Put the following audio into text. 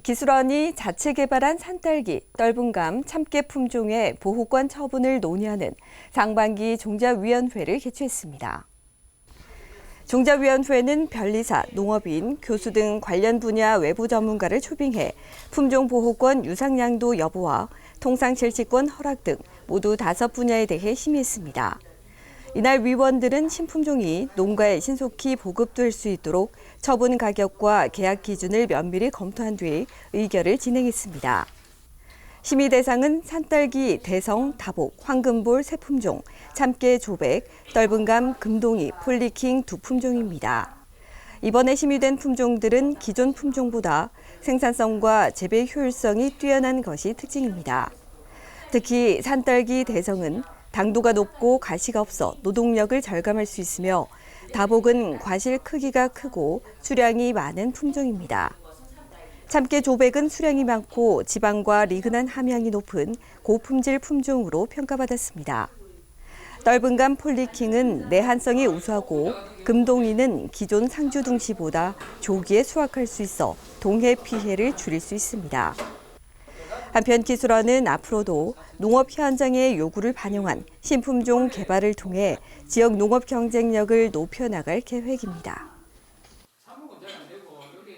기술원이 자체 개발한 산딸기, 떫은감, 참깨 품종의 보호권 처분을 논의하는 상반기 종자위원회를 개최했습니다. 종자위원회는 변리사, 농업인, 교수 등 관련 분야 외부 전문가를 초빙해 품종 보호권 유상량도 여부와 통상 실시권 허락 등 모두 다섯 분야에 대해 심의했습니다. 이날 위원들은 신품종이 농가에 신속히 보급될 수 있도록 처분 가격과 계약 기준을 면밀히 검토한 뒤 의결을 진행했습니다. 심의 대상은 산딸기, 대성, 다복, 황금볼 세 품종, 참깨, 조백, 떫은감, 금동이, 폴리킹 두 품종입니다. 이번에 심의된 품종들은 기존 품종보다 생산성과 재배 효율성이 뛰어난 것이 특징입니다. 특히 산딸기 대성은 당도가 높고 가시가 없어 노동력을 절감할 수 있으며 다복은 과실 크기가 크고 수량이 많은 품종입니다. 참깨 조백은 수량이 많고 지방과 리그난 함량이 높은 고품질 품종으로 평가받았습니다. 떫은감 폴리킹은 내한성이 우수하고 금동이는 기존 상주둥시보다 조기에 수확할 수 있어 동해 피해를 줄일 수 있습니다. 한편 기술원은 앞으로도 농업 현장의 요구를 반영한 신품종 개발을 통해 지역 농업 경쟁력을 높여나갈 계획입니다.